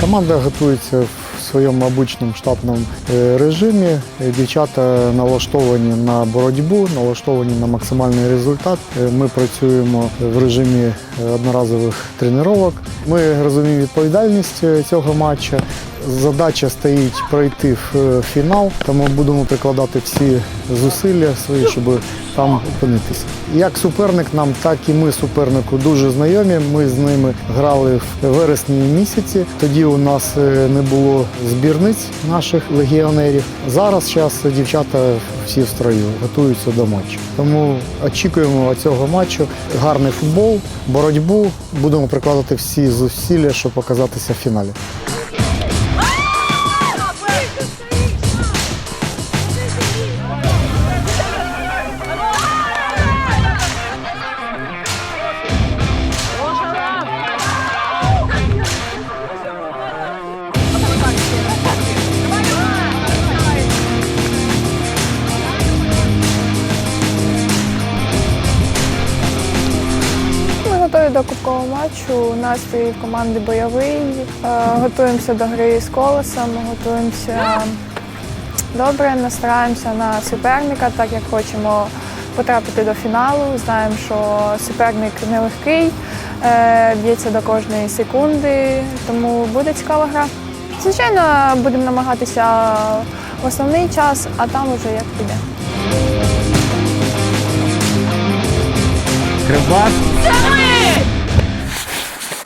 Команда готується в своєму обичному штатному е, режимі. Дівчата налаштовані на боротьбу, налаштовані на максимальний результат. Е, Ми працюємо в режимі е, одноразових тренувань. Ми розуміємо відповідальність цього матчу. Задача стоїть пройти в фінал, тому будемо прикладати всі зусилля свої, щоб там опинитися. Як суперник нам, так і ми супернику дуже знайомі. Ми з ними грали в вересні місяці. Тоді у нас е, не було збірниць наших легіонерів. Зараз зараз дівчата всі в строю готуються до матчу. Тому очікуємо цього матчу. Гарний футбол, боротьбу. Будемо прикладати всі зусилля, щоб показатися в фіналі. До кубкового матчу. Настрій команди бойовий. Е, Готуємося до гри з колесом, готуємося добре, настраємося на суперника, так як хочемо потрапити до фіналу. Знаємо, що суперник нелегкий, е, б'ється до кожної секунди, тому буде цікава гра. Звичайно, будемо намагатися в основний час, а там уже як піде. Кривбас